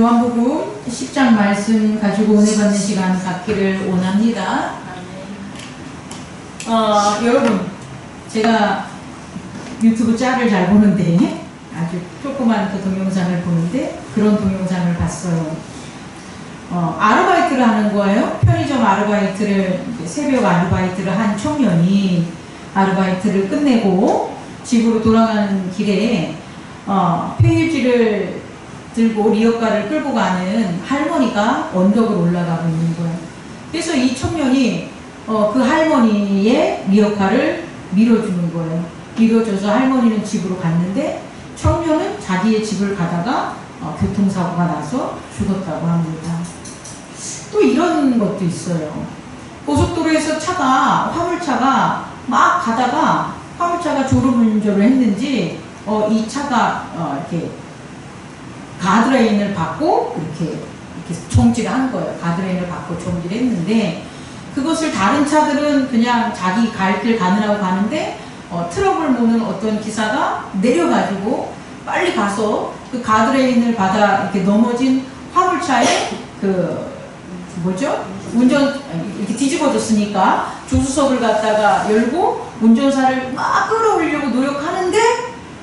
요한복음 10장 말씀 가지고 은혜 받는 시간 갖기를 원합니다. 어, 여러분, 제가 유튜브 짤을 잘 보는데 아주 조그만 그 동영상을 보는데 그런 동영상을 봤어요. 어, 아르바이트를 하는 거예요. 편의점 아르바이트를 새벽 아르바이트를 한 청년이 아르바이트를 끝내고 집으로 돌아가는 길에 어, 폐유지를 들고 리어카를 끌고 가는 할머니가 언덕을 올라가고 있는 거예요. 그래서 이 청년이 어, 그 할머니의 리어카를 밀어주는 거예요. 밀어줘서 할머니는 집으로 갔는데 청년은 자기의 집을 가다가 어, 교통사고가 나서 죽었다고 합니다. 또 이런 것도 있어요. 고속도로에서 차가 화물차가 막 가다가 화물차가 졸음운전을 했는지 어, 이 차가 어, 이렇게 가드레인을 받고 이렇게 이렇게 정지를 한 거예요. 가드레인을 받고 정지를 했는데 그것을 다른 차들은 그냥 자기 갈 길 가느라고 가는데 어, 트럭을 모는 어떤 기사가 내려가지고 빨리 가서 그 가드레인을 받아 이렇게 넘어진 화물차에 그 뭐죠? 운전 이렇게 뒤집어졌으니까 조수석을 갖다가 열고 운전사를 막 끌어올리려고 노력하는데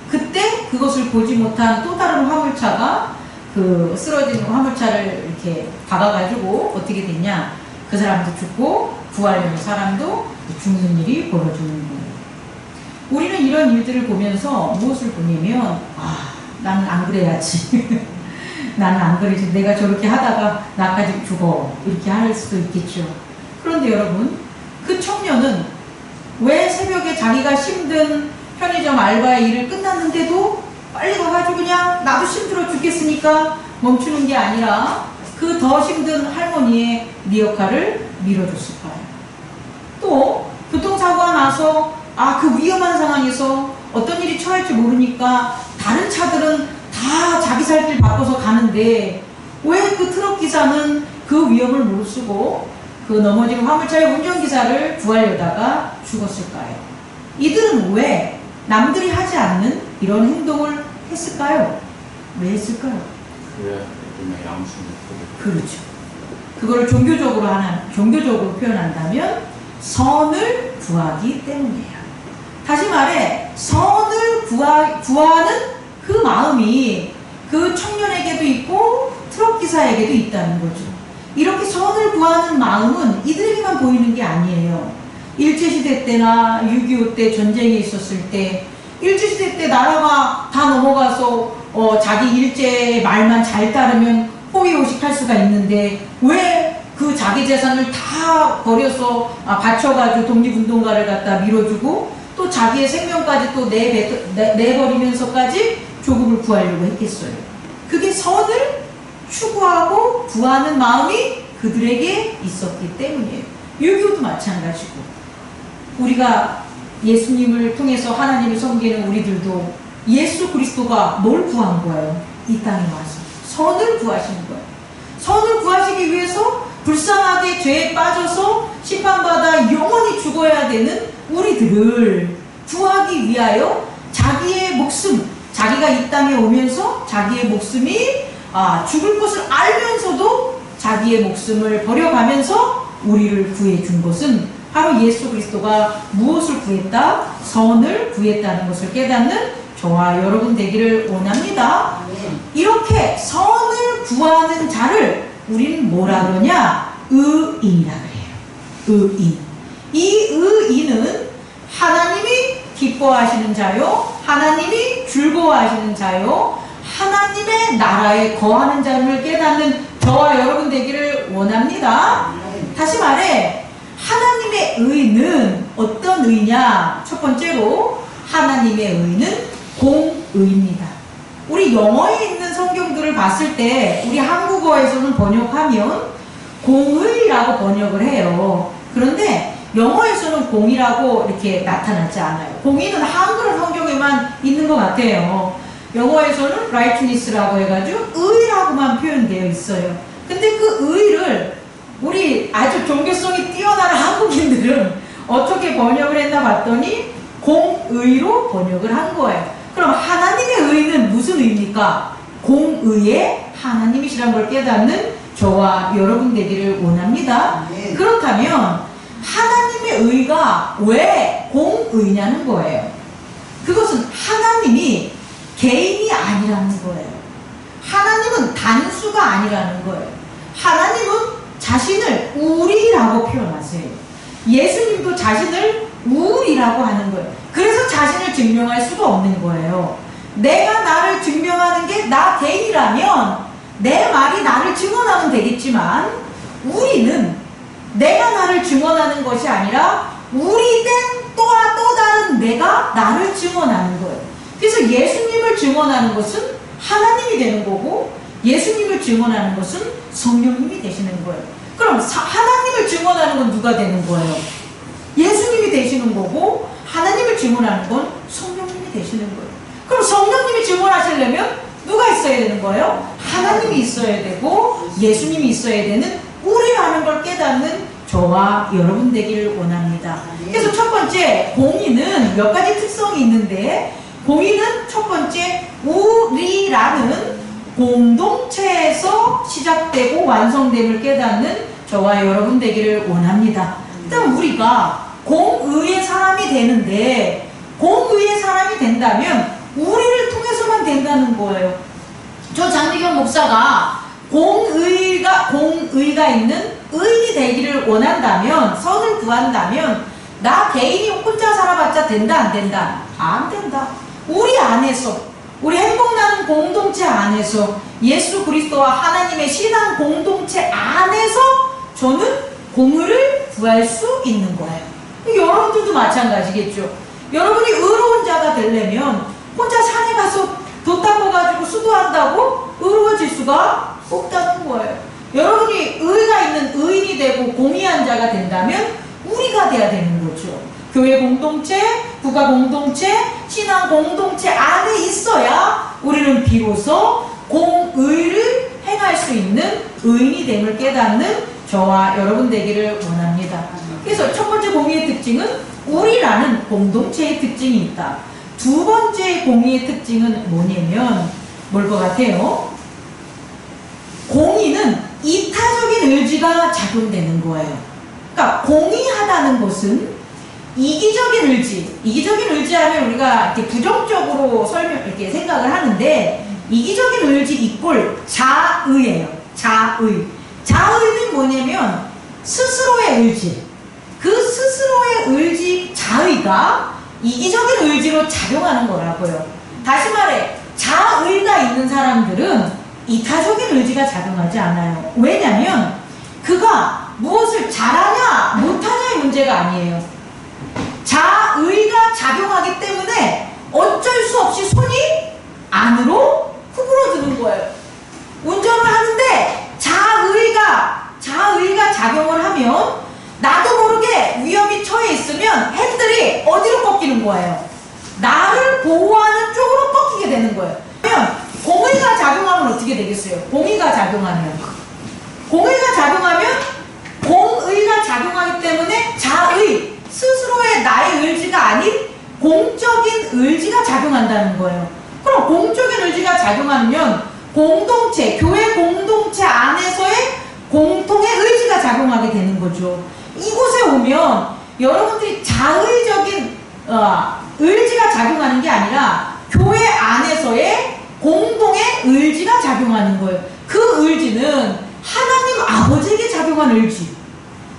그때 그것을 보지 못한 또 다른 화물차가 그 쓰러진 화물차를 이렇게 박아가지고 어떻게 됐냐? 그 사람도 죽고 구하려는 사람도 죽는 일이 벌어지는 거예요. 우리는 이런 일들을 보면서 무엇을 보냐면 아 나는 안 그래야지. 나는 안 그러지. 내가 저렇게 하다가 나까지 죽어. 이렇게 할 수도 있겠죠. 그런데 여러분, 그 청년은 왜 새벽에 자기가 힘든 편의점 알바의 일을 끝났는데도 빨리 가가지고 그냥 나도 힘들어 죽겠으니까 멈추는 게 아니라 그 더 힘든 할머니의 리어카를 밀어줬을까요? 또 교통사고가 나서 아 그 위험한 상황에서 어떤 일이 처할지 모르니까 다른 차들은 다 자기 살 길 바꿔서 가는데 왜 그 트럭 기사는 그 위험을 무릅쓰고 그 넘어진 화물차의 운전기사를 구하려다가 죽었을까요? 이들은 왜 남들이 하지 않는 이런 행동을 했을까요? 왜 했을까요? 그렇죠. 그거를 종교적으로 하나, 종교적으로 표현한다면 선을 구하기 때문이에요. 다시 말해 선을 구하, 구하는 그 마음이 그 청년에게도 있고 트럭 기사에게도 있다는 거죠. 이렇게 선을 구하는 마음은 이들에게만 보이는 게 아니에요. 일제시대 때나 6.25 때 전쟁이 있었을 때 일제시대 때 나라가 다 넘어가서 어, 자기 일제의 말만 잘 따르면 호의호식할 수가 있는데 왜 그 자기 재산을 다 버려서 아, 바쳐가지고 독립운동가를 갖다 밀어주고 또 자기의 생명까지 또 내배, 내, 내버리면서까지 조국을 구하려고 했겠어요. 그게 선을 추구하고 구하는 마음이 그들에게 있었기 때문이에요. 유교도 마찬가지고 우리가 예수님을 통해서 하나님을 섬기는 우리들도 예수 그리스도가 뭘 구한 거예요? 이 땅에 와서 선을 구하시는 거예요. 선을 구하시기 위해서 불쌍하게 죄에 빠져서 심판받아 영원히 죽어야 되는 우리들을 구하기 위하여 자기의 목숨, 자기가 이 땅에 오면서 자기의 목숨이 아, 죽을 것을 알면서도 자기의 목숨을 버려가면서 우리를 구해 준 것은 바로 예수 그리스도가 무엇을 구했다? 선을 구했다는 것을 깨닫는 저와 여러분 되기를 원합니다. 이렇게 선을 구하는 자를 우리는 뭐라 그러냐? 의인이라 그래요. 의인. 이 의인은 하나님이 기뻐하시는 자요, 하나님이 즐거워하시는 자요, 하나님의 나라에 거하는 자를 깨닫는 저와 여러분 되기를 원합니다. 다시 말해, 하나님의 의는 어떤 의냐? 첫 번째로, 하나님의 의는 공의입니다. 우리 영어에 있는 성경들을 봤을 때, 우리 한국어에서는 번역하면 공의라고 번역을 해요. 그런데 영어에서는 공이라고 이렇게 나타나지 않아요. 공의는 한글 성경에만 있는 것 같아요. 영어에서는 righteousness라고 해가지고 의라고만 표현되어 있어요. 근데 그 의를 우리 아주 종교성이 뛰어난 한국인들은 어떻게 번역을 했나 봤더니 공의로 번역을 한 거예요. 그럼 하나님의 의는 무슨 의입니까? 공의의 하나님이시란 걸 깨닫는 저와 여러분 되기를 원합니다. 아멘. 그렇다면 하나님의 의가 왜 공의냐는 거예요. 그것은 하나님이 개인이 아니라는 거예요. 하나님은 단수가 아니라는 거예요. 하나님은 자신을 우리라고 표현하세요. 예수님도 자신을 우리라고 하는 거예요. 그래서 자신을 증명할 수가 없는 거예요. 내가 나를 증명하는 게나 개인이라면 내 말이 나를 증언하면 되겠지만 우리는 내가 나를 증언하는 것이 아니라 우리 된 또한 또 다른 내가 나를 증언하는 거예요. 그래서 예수님을 증언하는 것은 하나님이 되는 거고 예수님을 증언하는 것은 성령님이 되시는 거예요. 그럼 사- 하나님을 증언하는 건 누가 되는 거예요? 예수님이 되시는 거고 하나님을 증언하는 건 성령님이 되시는 거예요. 그럼 성령님이 증언하시려면 누가 있어야 되는 거예요? 하나님이 있어야 되고 예수님이 있어야 되는 우리라는 걸 깨닫는 저와 여러분 되기를 원합니다. 그래서 첫 번째 공의는 몇 가지 특성이 있는데 공의는 첫 번째 우리라는 공동체에서 시작되고 완성됨을 깨닫는 저와 여러분 되기를 원합니다. 일단 우리가 공의의 사람이 되는데 공의의 사람이 된다면 우리를 통해서만 된다는 거예요. 저 장미경 목사가 공의가 공의가 있는 의인이 되기를 원한다면 선을 구한다면 나 개인이 혼자 살아봤자 된다 안 된다 안 된다 우리 안에서 우리 행복나는 공동체 안에서 예수 그리스도와 하나님의 신앙 공동체 안에서 저는 공의를 구할 수 있는 거예요 여러분들도 마찬가지겠죠 여러분이 의로운 자가 되려면 혼자 산에 가서 돛 닦아가지고 수도한다고 의로워질 수가 없다는 거예요. 여러분이 의가 있는 의인이 되고 공의한 자가 된다면 우리가 돼야 되는 거죠. 교회 공동체, 국가 공동체, 신앙 공동체 안에 있어야 우리는 비로소 공의를 행할 수 있는 의인이 됨을 깨닫는 저와 여러분 되기를 원합니다. 그래서 첫 번째 공의의 특징은 우리라는 공동체의 특징이 있다. 두 번째 공의의 특징은 뭐냐면 뭘 것 같아요? 공의는 이타적인 의지가 작용되는 거예요. 그러니까 공의하다는 것은 이기적인 의지, 이기적인 의지하면 우리가 이렇게 부정적으로 설명 이렇게 생각을 하는데 이기적인 의지 이꼴 자의예요. 자의. 자의는 뭐냐면 스스로의 의지. 그 스스로의 의지 자의가 이기적인 의지로 작용하는 거라고요. 다시 말해 자의가 있는 사람들은 이타적인 의지가 작용하지 않아요. 왜냐면 그가 무엇을 잘하냐 못하냐의 문제가 아니에요. 자의가 작용하기 때문에 어쩔 수 없이 손이 안으로 후불어드는 거예요. 운전을 하는데 자의가 자의가 작용을 하면 나도 모르게 위험이 처해 있으면 핸들이 어디로 꺾이는 거예요? 나를 보호하는 쪽으로 꺾이게 되는 거예요. 그러면 공의가 작용하면 어떻게 되겠어요? 공의가 작용하면 공의가 작용하면 공의가 작용하기 때문에 자의 스스로의 나의 의지가 아닌 공적인 의지가 작용한다는 거예요. 그럼 공적인 의지가 작용하면 공동체, 교회 공동체 안에서의 공통의 의지가 작용하게 되는 거죠. 이곳에 오면 여러분들이 자의적인 어, 의지가 작용하는 게 아니라 교회 안에서의 공동의 의지가 작용하는 거예요. 그 의지는 하나님 아버지에게 작용한 의지,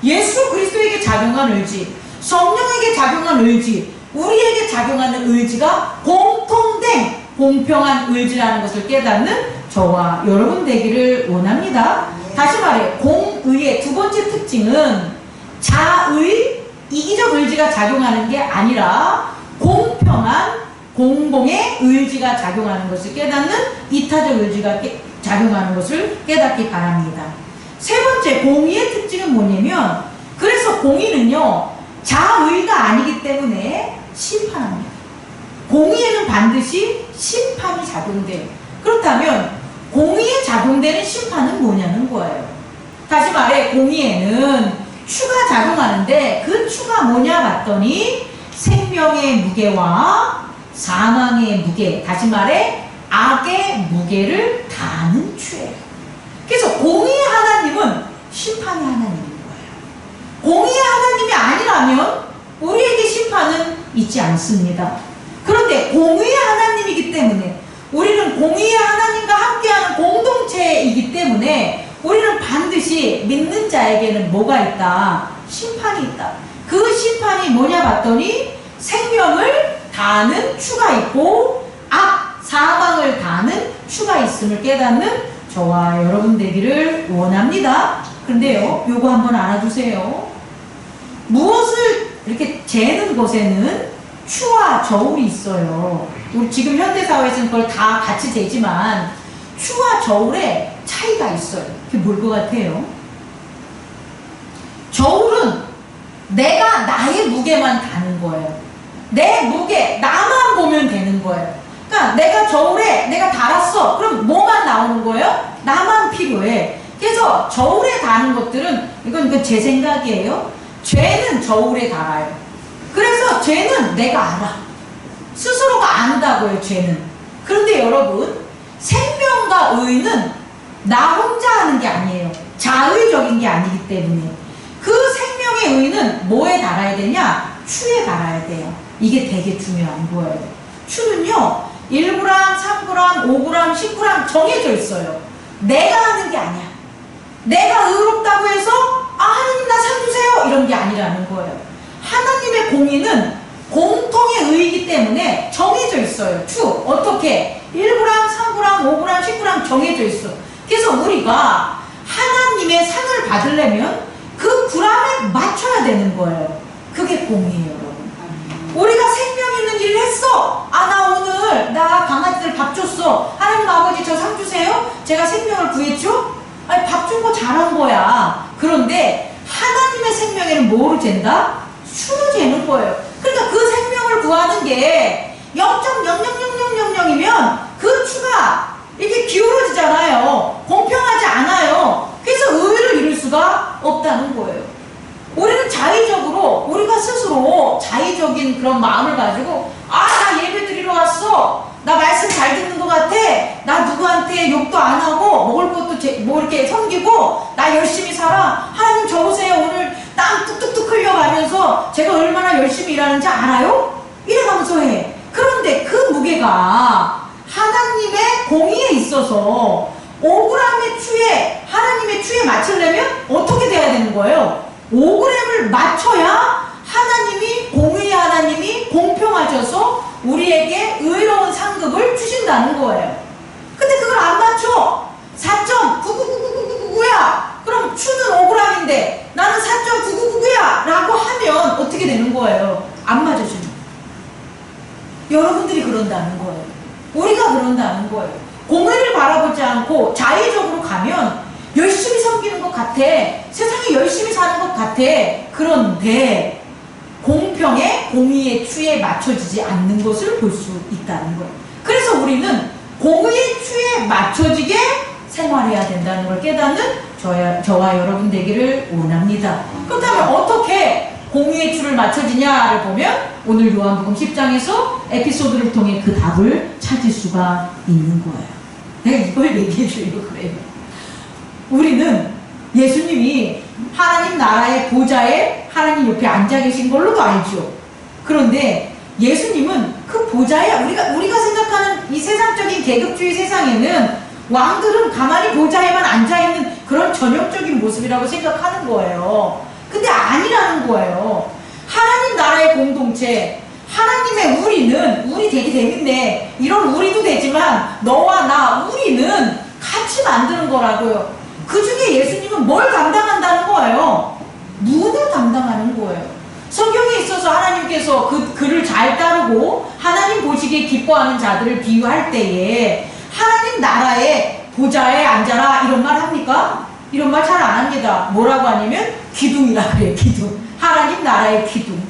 예수 그리스도에게 작용한 의지, 성령에게 작용한 의지, 우리에게 작용하는 의지가 공통된 공평한 의지라는 것을 깨닫는 저와 여러분 되기를 원합니다. 다시 말해 공의의 두 번째 특징은 자의 이기적 의지가 작용하는 게 아니라 공평한 공공의 의지가 작용하는 것을 깨닫는 이타적 의지가 깨- 작용하는 것을 깨닫기 바랍니다. 세 번째 공의의 특징은 뭐냐면 그래서 공의는요 자의가 아니기 때문에 심판합니다. 공의에는 반드시 심판이 작용돼요. 그렇다면 공의에 작용되는 심판은 뭐냐는 거예요. 다시 말해 공의에는 추가 작용하는데 그 추가 뭐냐 봤더니 생명의 무게와 사망의 무게 다시 말해 악의 무게를 다하는 추예요. 그래서 공의의 하나님은 심판의 거예요. 공의의 하나님이 아니라면 우리에게 심판은 있지 않습니다. 그런데 공의의 하나님이기 때문에 우리는 공의의 하나님과 함께하는 공동체이기 때문에 우리는 반드시 믿는 자에게는 뭐가 있다? 심판이 있다. 그 심판이 뭐냐 봤더니 생명을 다하는 추가 있고 악, 사망을 다하는 추가 있음을 깨닫는 저와 여러분 되기를 원합니다. 그런데요, 요거 한번 알아두세요. 무엇을 이렇게 재는 것에는 추와 저울이 있어요. 우리 지금 현대사회에서는 그걸 다 같이 재지만 추와 저울에 차이가 있어요. 그게 뭘 것 같아요? 저울은 내가 나의 무게만 가는 거예요. 내 무게, 나만 보면 되는 거예요. 그러니까 내가 저울에 내가 달았어. 그럼 뭐만 나오는 거예요? 나만 필요해. 그래서 저울에 다는 것들은 이건 그제 생각이에요. 죄는 저울에 달아요. 그래서 죄는 내가 알아. 스스로가 안다고요, 죄는. 그런데 여러분, 생명과 의는 나 혼자 하는 게 아니에요. 자의적인 게 아니기 때문에. 그 생명의 의는 뭐에 달아야 되냐? 추에 달아야 돼요. 이게 되게 중요한 거예요. 추는요, 1g, 3g, 5g, 10g 정해져 있어요. 내가 하는 게 아니야. 내가 의롭다고 해서, 아, 하나님 나 살주세요. 이런 게 아니라는 거예요. 공의는 공통의 의이기 때문에 정해져 있어요. 추. 어떻게? 1g, 3g, 5g, 10g 정해져 있어. 그래서 우리가 하나님의 상을 받으려면 그 g에 맞춰야 되는 거예요. 그게 공의예요, 여러분. 우리가 생명 있는 일을 했어. 아, 나 오늘, 나 강아지들 밥 줬어. 하나님 아버지 저 상 주세요? 제가 생명을 구했죠? 아니, 밥 준 거 잘한 거야. 그런데 하나님의 생명에는 뭐로 잰다? 수로 재는 거예요. 그러니까 그 생명을 구하는 게 0.00000이면 그 추가 이게 기울어지잖아요. 공평하지 않아요. 그래서 의를 이룰 수가 없다는 거예요. 우리는 자의적으로 우리가 스스로 자의적인 그런 마음을 가지고 아 나 예배 드리러 왔어 나 말씀 잘 듣는 것 같아 나 누구한테 욕도 안 하고 먹을 것도 제, 뭐 이렇게 섬기고 나 열심히 살아 하나님 저 보세요 오늘 땀 뚝뚝뚝 흘려가면서 제가 얼마나 열심히 일하는지 알아요? 이래가면서 해 그런데 그 무게가 하나님의 공의에 있어서 5g의 추에 하나님의 추에 맞추려면 어떻게 돼야 되는 거예요? 5g을 맞춰야 하나님이 공의의 하나님이 공평하셔서 우리에게 의로운 상급을 주신다는 거예요. 근데 그걸 안 맞춰. 4.9999999야. 그럼 추는 5g인데 나는 4.999야. 라고 하면 어떻게 되는 거예요? 안 맞아주는 거예요. 여러분들이 그런다는 거예요. 우리가 그런다는 거예요. 공의를 바라보지 않고 자의적으로 가면 열심히 섬기는 것 같아. 세상에 열심히 사는 것 같아. 그런데 공평의 공의의 추에 맞춰지지 않는 것을 볼 수 있다는 거예요. 그래서 우리는 공의의 추에 맞춰지게 생활해야 된다는 걸 깨닫는 저야, 저와 여러분 되기를 원합니다. 그렇다면 어떻게 공의의 추를 맞춰지냐를 보면 오늘 요한복음 10장에서 에피소드를 통해 그 답을 찾을 수가 있는 거예요. 내가 이걸 얘기해 주려고 그래요. 우리는 예수님이 하나님 나라의 보좌에 하나님 옆에 앉아 계신 걸로도 알죠. 그런데 예수님은 그 보좌에 우리가 우리가 생각하는 이 세상적인 계급주의 세상에는 왕들은 가만히 보좌에만 앉아 있는 그런 전형적인 모습이라고 생각하는 거예요. 근데 아니라는 거예요. 하나님 나라의 공동체, 하나님의 우리는 우리 되게 재밌네. 이런 우리도 되지만 너와 나 우리는 같이 만드는 거라고요. 그 중에 예수님은 뭘 담당한다는 거예요? 문을 담당하는 거예요. 성경에 있어서 하나님께서 그 글을 잘 따르고 하나님 보시기에 기뻐하는 자들을 비유할 때에 하나님 나라의 보좌에 앉아라 이런 말 합니까? 이런 말 잘 안 합니다. 뭐라고 하냐면 기둥이라 그래요. 기둥. 하나님 나라의 기둥.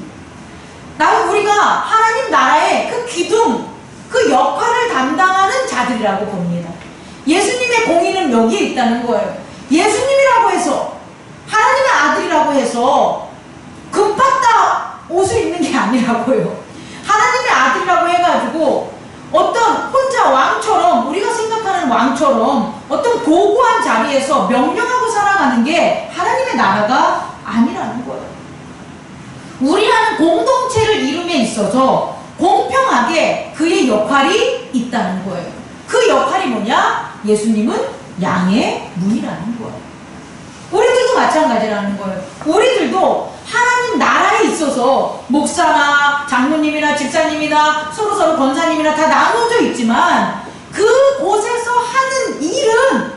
나 우리가 하나님 나라의 그 기둥, 그 역할을 담당하는 자들이라고 봅니다. 예수님의 공의는 여기에 있다는 거예요. 예수님이라고 해서 하나님의 아들이라고 해서 금팠다 옷을 입는 게 아니라고요. 하나님의 아들이라고 해가지고 어떤 혼자 왕처럼 우리가 생각하는 왕처럼 어떤 고고한 자리에서 명령하고 살아가는 게 하나님의 나라가 아니라는 거예요. 우리라는 공동체를 이룸에 있어서 공평하게 그의 역할이 있다는 거예요. 그 역할이 뭐냐? 예수님은 양의 문이라는 거예요. 우리들도 마찬가지라는 거예요. 우리들도 하나님 나라에 있어서 목사나 장로님이나 집사님이나 서로서로 권사님이나 다 나눠져 있지만 그 곳에서 하는 일은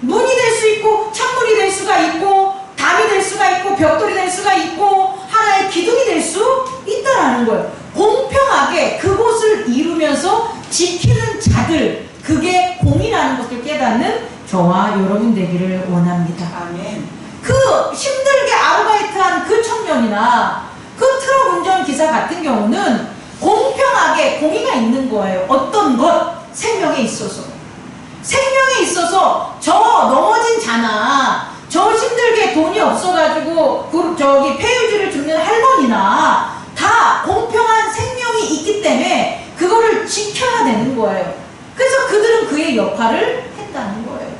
문이 될 수 있고 창문이 될 수가 있고 담이 될 수가 있고 벽돌이 될 수가 있고 하나의 기둥이 될 수 있다라는 거예요. 공평하게 그곳을 이루면서 지키는 자들 그게 공이라는 것을 깨닫는 저와 여러분 되기를 원합니다. 아멘. 그 힘들게 아르바이트한 그 청년이나 그 트럭 운전 기사 같은 경우는 공평하게 공의가 있는 거예요. 어떤 것 생명에 있어서 생명에 있어서 저 넘어진 자나 저 힘들게 돈이 없어가지고 그 저기 폐유지를 줍는 할머니나 다 공평한 생명이 있기 때문에 그거를 지켜야 되는 거예요. 그래서 그들은 그의 역할을 했다는 거예요.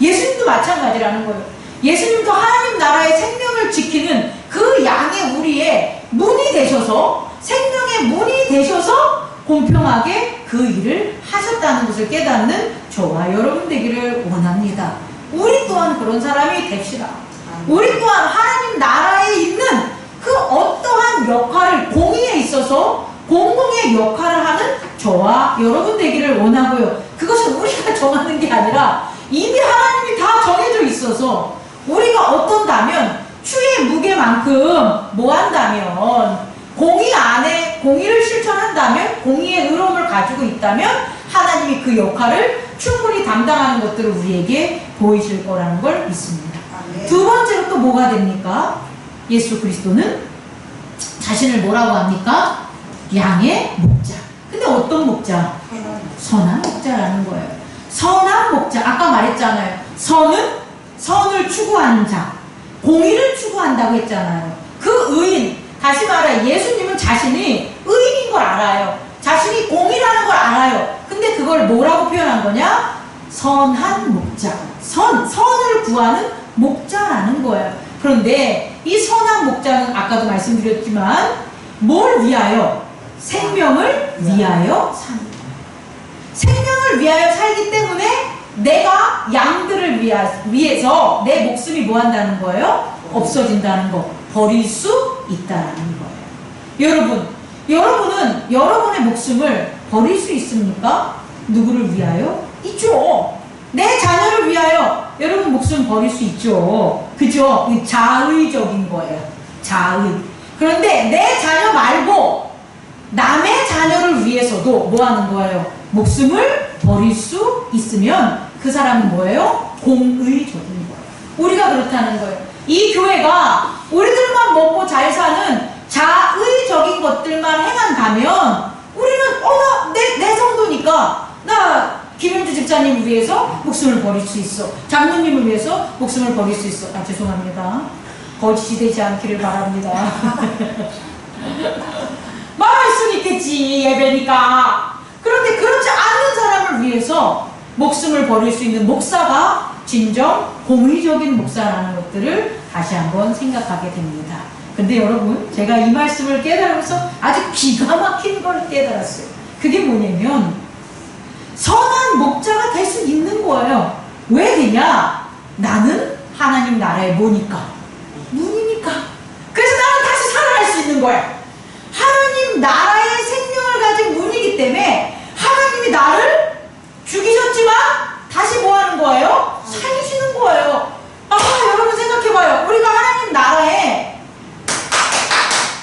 예수님도 마찬가지라는 거예요. 예수님도 하나님 나라의 생명을 지키는 그 양의 우리의 문이 되셔서 생명의 문이 되셔서 공평하게 그 일을 하셨다는 것을 깨닫는 저와 여러분 되기를 원합니다. 우리 또한 그런 사람이 됩시다. 우리 또한 하나님 나라에 있는 그 어떠한 역할을 공의에 있어서 공공의 역할을 하는 저와 여러분 되기를 원하고요. 그것은 우리가 정하는 게 아니라 이미 하나님이 다 정해져 있어서 우리가 어떤다면 주의 무게만큼 뭐 한다면 공의 안에 공의를 실천한다면 공의의 의로움을 가지고 있다면 하나님이 그 역할을 충분히 담당하는 것들을 우리에게 보이실 거라는 걸 믿습니다. 두 번째로 또 뭐가 됩니까? 예수 그리스도는 자신을 뭐라고 합니까? 양의 목자. 근데 어떤 목자? 선한 목자라는 거예요. 선한 목자. 아까 말했잖아요. 선은 선을 추구하는 자. 공의를 추구한다고 했잖아요. 그 의인. 다시 말해 예수님은 자신이 의인인 걸 알아요. 자신이 공의라는 걸 알아요. 근데 그걸 뭐라고 표현한 거냐? 선한 목자. 선, 선을 구하는 목자라는 거예요. 그런데 이 선한 목자는 아까도 말씀드렸지만 뭘 위하여? 생명을 위하여 거예요. 생명을 위하여 살기 때문에 내가 양들을 위하, 위해서 내 목숨이 뭐 한다는 거예요? 없어진다는 거. 버릴 수 있다는 거예요. 여러분, 여러분은 여러분의 목숨을 버릴 수 있습니까? 누구를 위하여? 있죠. 내 자녀를 위하여 여러분 목숨 버릴 수 있죠. 그죠? 이 자의적인 거예요. 자의. 그런데 내 자녀 말고 남의 자녀를 위해서도 뭐 하는 거예요? 목숨을 버릴 수 있으면 그 사람은 뭐예요? 공의적인 거예요. 우리가 그렇다는 거예요. 이 교회가 우리들만 먹고 잘 사는 자의적인 것들만 행한다면 우리는 어나 내, 내 성도니까 나 김현주 집사님을 위해서 목숨을 버릴 수 있어. 장로님을 위해서 목숨을 버릴 수 있어. 아 죄송합니다. 거짓이 되지 않기를 바랍니다. 말할 수는 있겠지 예배니까. 그런데 그렇지 않는 사람을 위해서 목숨을 버릴 수 있는 목사가 진정 공의적인 목사라는 것들을 다시 한번 생각하게 됩니다. 근데 여러분, 제가 이 말씀을 깨달으면서 아주 기가 막힌 걸 깨달았어요. 그게 뭐냐면, 선한 목자가 될 수 있는 거예요. 왜 되냐? 나는 하나님 나라의 뭐니까? 문이니까. 그래서 나는 다시 살아날 수 있는 거야. 하나님 나라의 생명을 가진 문이기 때문에 하나님이 나를 죽이셨지만 다시 뭐 하는 거예요? 살리시는 거예요. 아, 여러분 생각해봐요. 우리가 하나님 나라에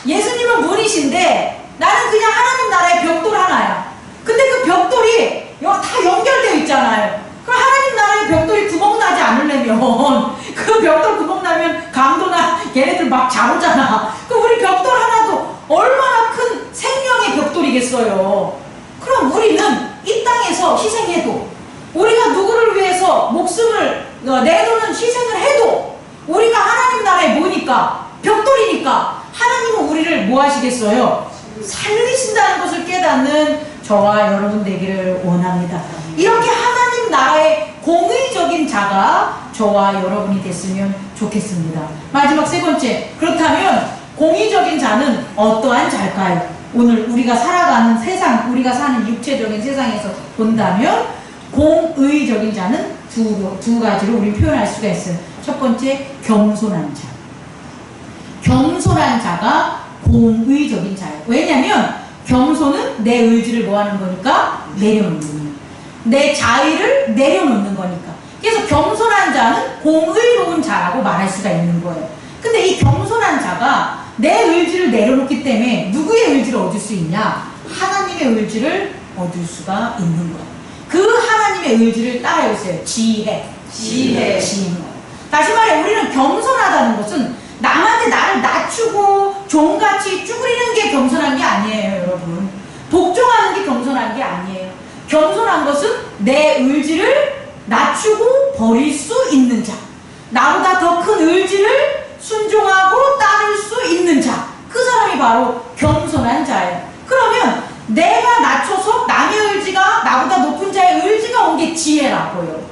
예수님은 문이신데 나는 그냥 하나님 나라의 벽돌 하나야. 근데 그 벽돌이 여- 다 연결되어 있잖아요. 그럼 하나님 나라의 벽돌이 구멍 나지 않으려면 그 벽돌 구멍 나면 강도나 얘네들 막 자르잖아. 그 우리 벽돌 하나도 얼마나 큰 생명의 벽돌이겠어요. 그럼 우리는 이 땅에서 희생해도 위해서 목숨을 어, 내놓는 희생을 해도 우리가 하나님 나라에 뭐니까 벽돌이니까 하나님은 우리를 뭐 하시겠어요? 살리신다는 것을 깨닫는 저와 여러분 되기를 원합니다. 이렇게 하나님 나라의 공의적인 자가 저와 여러분이 됐으면 좋겠습니다. 마지막 세 번째. 그렇다면 공의적인 자는 어떠한 자일까요? 오늘 우리가 살아가는 세상, 우리가 사는 육체적인 세상에서 본다면 공의적인 자는 두, 두 가지로 우리 표현할 수가 있어요. 첫 번째, 겸손한 자. 겸손한 자가 공의적인 자예요. 왜냐면 겸손은 내 의지를 뭐 하는 거니까 내려놓는 거예요. 내 자의를 내려놓는 거니까. 그래서 겸손한 자는 공의로운 자라고 말할 수가 있는 거예요. 근데 이 겸손한 자가 내 의지를 내려놓기 때문에 누구의 의지를 얻을 수 있냐? 하나님의 의지를 얻을 수가 있는 거예요. 그 하나님의 의지를 따라해보세요. 지혜. 지혜. 지혜. 다시 말해 우리는 겸손하다는 것은 남한테 나를 낮추고 종같이 쭈그리는 게 겸손한 게 아니에요, 여러분. 복종하는 게 겸손한 게 아니에요. 겸손한 것은 내 의지를 낮추고 버릴 수 있는 자. 나보다 더 큰 의지를 순종하고 따를 수 있는 자. 그 사람이 바로 겸손한 자예요. 그러면 내가 낮춰서 남의 의지가 나보다 높은 자의 의지가 온 게 지혜라고요.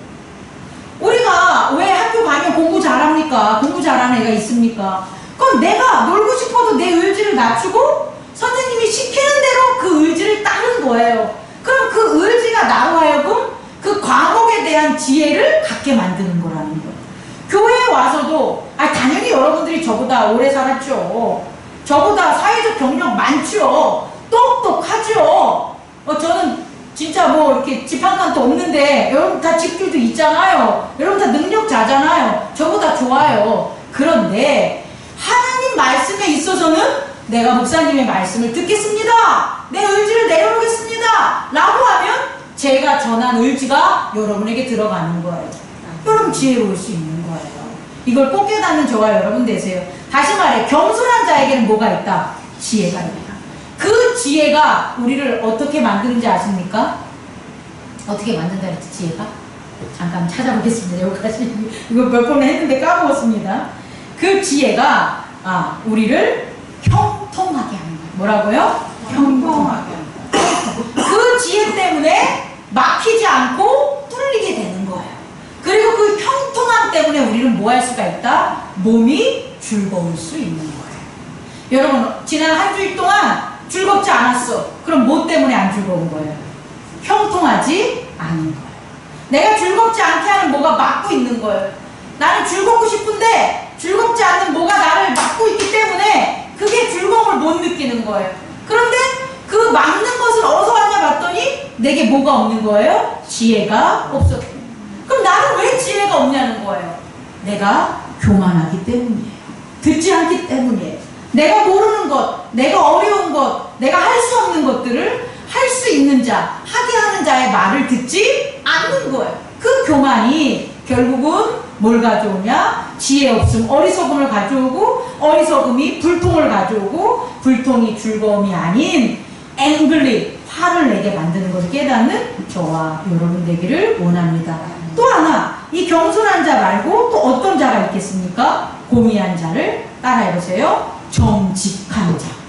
우리가 왜 학교 가면 공부 잘합니까? 공부 잘하는 애가 있습니까? 그럼 내가 놀고 싶어도 내 의지를 낮추고 선생님이 시키는 대로 그 의지를 따른 거예요. 그럼 그 의지가 나로 하여금 그 과목에 대한 지혜를 갖게 만드는 거라는 거예요. 교회에 와서도 아 당연히 여러분들이 저보다 오래 살았죠. 저보다 사회적 경력 많죠. 똑똑하죠. 어, 저는 진짜 뭐 이렇게 집 한 칸도 없는데 여러분 다 집들도 있잖아요. 여러분 다 능력자잖아요. 저보다 좋아요. 그런데 하나님 말씀에 있어서는 내가 목사님의 말씀을 듣겠습니다. 내 의지를 내려놓겠습니다. 라고 하면 제가 전한 의지가 여러분에게 들어가는 거예요. 여러분 지혜로울 수 있는 거예요. 이걸 꼭 깨닫는 저와 여러분 되세요. 다시 말해 겸손한 자에게는 뭐가 있다? 지혜가 있다. 그 지혜가 우리를 어떻게 만드는지 아십니까? 어떻게 만든다 했지 지혜가? 잠깐 찾아보겠습니다. 여기까지 이거 몇번 했는데 까먹었습니다. 그 지혜가 아 우리를 형통하게 하는 거예요. 뭐라고요? 평범하게 그 지혜 때문에 막히지 않고 뚫리게 되는 거예요. 그리고 그 형통함 때문에 우리는 뭐 할 수가 있다? 몸이 즐거울 수 있는 거예요. 여러분, 지난 한 주일 동안 즐겁지 않았어. 그럼 뭐 때문에 안 즐거운 거예요? 형통하지 않은 거예요. 내가 즐겁지 않게 하는 뭐가 막고 있는 거예요. 나는 즐겁고 싶은데 즐겁지 않는 뭐가 나를 막고 있기 때문에 그게 즐거움을 못 느끼는 거예요. 그런데 그 막는 것을 어디서 왔냐 봤더니 내게 뭐가 없는 거예요? 지혜가 없었. 그럼 나는 왜 지혜가 없냐는 거예요. 내가 교만하기 때문이에요. 듣지 않기 때문이에요. 내가 모르는 것, 내가 어려운 것, 내가 할 수 없는 것들을 할 수 있는 자, 하게 하는 자의 말을 듣지 않는 거예요. 그 교만이 결국은 뭘 가져오냐? 지혜 없음, 어리석음을 가져오고, 어리석음이 불통을 가져오고, 불통이 즐거움이 아닌 앵글리, 화를 내게 만드는 것을 깨닫는 저와 여러분 되기를 원합니다. 또 하나, 이 겸손한 자 말고 또 어떤 자가 있겠습니까? 고미한 자를 따라해보세요. 정직한 자.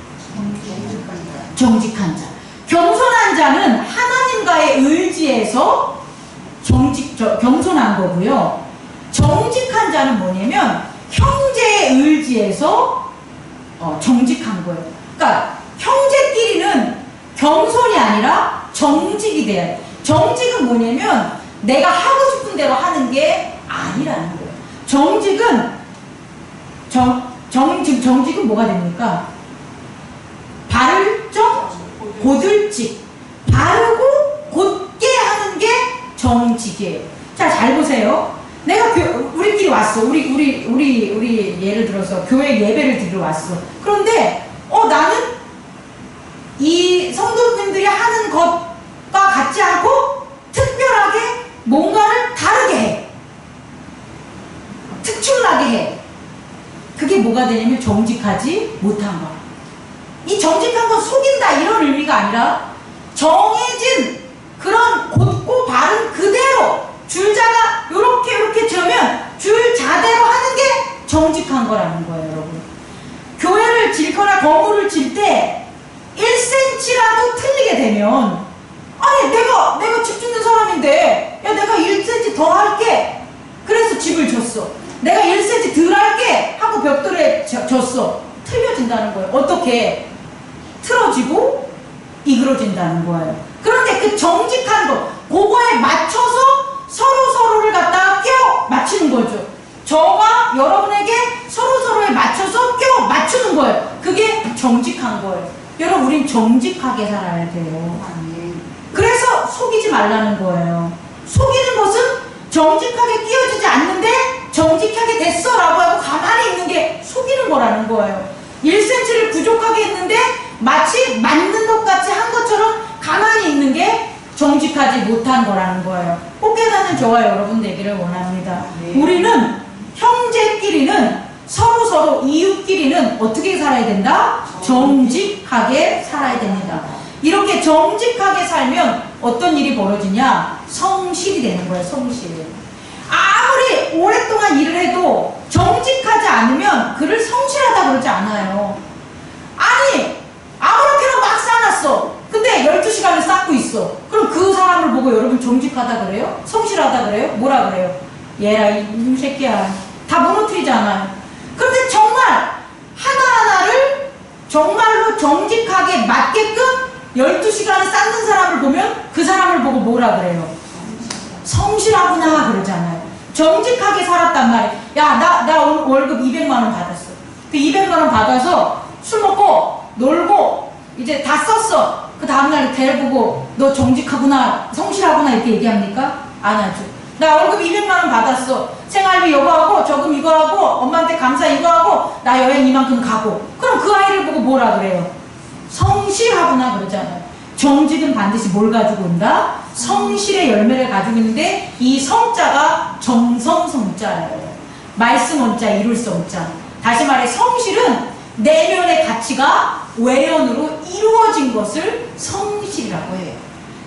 정직한 자. 겸손한 자는 하나님과의 의지에서 정직, 저, 겸손한 거고요. 정직한 자는 뭐냐면 형제의 의지에서 어, 정직한 거예요. 그러니까 형제끼리는 겸손이 아니라 정직이 돼야 돼. 정직은 뭐냐면 내가 하고 싶은 대로 하는 게 아니라는 거예요. 정직은 정, 정직, 정직은 뭐가 됩니까? 바를 정, 고들직. 바르고 곧게 하는 게 정직이에요. 자, 잘 보세요. 내가 교, 우리끼리 왔어. 우리, 우리, 우리, 우리 예를 들어서 교회 예배를 드리러 왔어. 그런데, 어, 나는 이 성도님들이 하는 것과 같지 않고 특별하게 뭔가를 다르게 해. 특출나게 해. 그게 뭐가 되냐면 정직하지 못한 거야. 이 정직한 건 속인다 이런 의미가 아니라 정해진 그런 곧고 바른 그대로 줄자가 이렇게 이렇게 지으면 줄자대로 하는 게 정직한 거라는 거예요 여러분. 교회를 짓거나 건물을 질 때 1cm라도 틀리게 되면 아니 내가 내가 집 짓는 사람인데 야 내가 1cm 더 할게. 그래서 집을 줬어. 내가 1cm 덜 할게 하고 벽돌에 졌어. 틀려진다는 거예요. 어떻게? 틀어지고 이그러진다는 거예요. 그런데 그 정직한 거, 그거에 맞춰서 서로 서로를 갖다가 껴 맞추는 거죠. 저와 여러분에게 서로 서로에 맞춰서 껴 맞추는 거예요. 그게 정직한 거예요. 여러분, 우린 정직하게 살아야 돼요. 그래서 속이지 말라는 거예요. 속이는 것은 정직하게 끼어지지 않는데 정직하게 됐어 라고 하고 가만히 있는 게 속이는 거라는 거예요. 1cm를 부족하게 했는데 마치 맞는 것 같이 한 것처럼 가만히 있는 게 정직하지 못한 거라는 거예요. 꼭 깨닫는 저와 여러분 되기를 원합니다. 네. 우리는 형제끼리는 서로 서로 이웃끼리는 어떻게 살아야 된다? 정직하게 살아야 됩니다. 이렇게 정직하게 살면 어떤 일이 벌어지냐? 성실이 되는 거예요, 성실. 아무리 오랫동안 일을 해도 정직하지 않으면 그를 성실하다 그러지 않아요. 아니, 아무렇게나 막 쌓아놨어. 근데 12시간을 쌓고 있어. 그럼 그 사람을 보고 여러분 정직하다 그래요? 성실하다 그래요? 뭐라 그래요? 얘라, 이, 이 새끼야. 다 무너뜨리잖아요. 그런데 정말 하나하나를 정말로 정직하게 맞게끔 12시간을 쌓는 사람을 보면 그 사람을 보고 뭐라 그래요? 성실하구나 그러잖아요. 정직하게 살았단 말이에요. 야, 나, 나 월급 200만원 받았어. 그 200만원 받아서 술 먹고 놀고 이제 다 썼어. 그 다음날 대보고 너 정직하구나, 성실하구나 이렇게 얘기합니까? 안 하죠. 나 월급 200만원 받았어. 생활비 이거 하고 저금 이거 하고 엄마한테 감사 이거 하고 나 여행 이만큼 가고. 그럼 그 아이를 보고 뭐라 그래요? 성실하구나 그러잖아요. 정직은 반드시 뭘 가지고 온다? 성실의 열매를 가지고 있는데 이 성자가 정성성자예요. 말씀 원자, 이룰 성자. 다시 말해 성실은 내면의 가치가 외연으로 이루어진 것을 성실이라고 해요.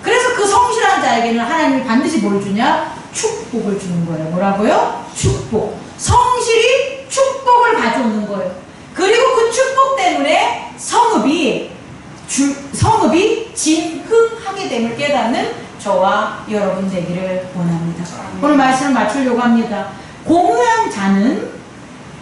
그래서 그 성실한 자에게는 하나님이 반드시 뭘 주냐? 축복을 주는 거예요. 뭐라고요? 축복. 성실이 축복을 가져오는 거예요. 그리고 그 축복 때문에 성읍이 주, 성읍이 진흥하게 됨을 깨닫는 저와 여러분 되기를 원합니다. 오늘 말씀을 맞추려고 합니다. 공유한 자는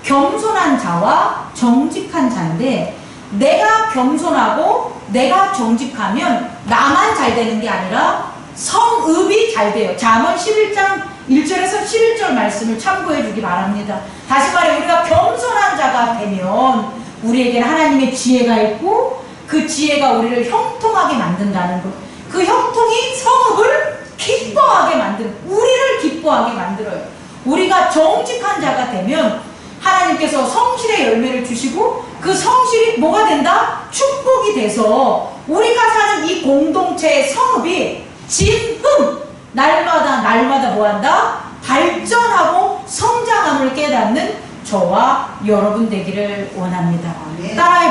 겸손한 자와 정직한 자인데 내가 겸손하고 내가 정직하면 나만 잘 되는 게 아니라 성읍이 잘 돼요. 잠언 11장 1절에서 11절 말씀을 참고해 주기 바랍니다. 다시 말해 우리가 겸손한 자가 되면 우리에게는 하나님의 지혜가 있고 그 지혜가 우리를 형통하게 만든다는 것. 그 형통이 성읍을 기뻐하게 만드는 우리를 기뻐하게 만들어요. 우리가 정직한 자가 되면 하나님께서 성실의 열매를 주시고 그 성실이 뭐가 된다? 축복이 돼서 우리가 사는 이 공동체의 성읍이 진흥 날마다 날마다 뭐한다? 발전하고 성장함을 깨닫는 저와 여러분 되기를 원합니다. 따라해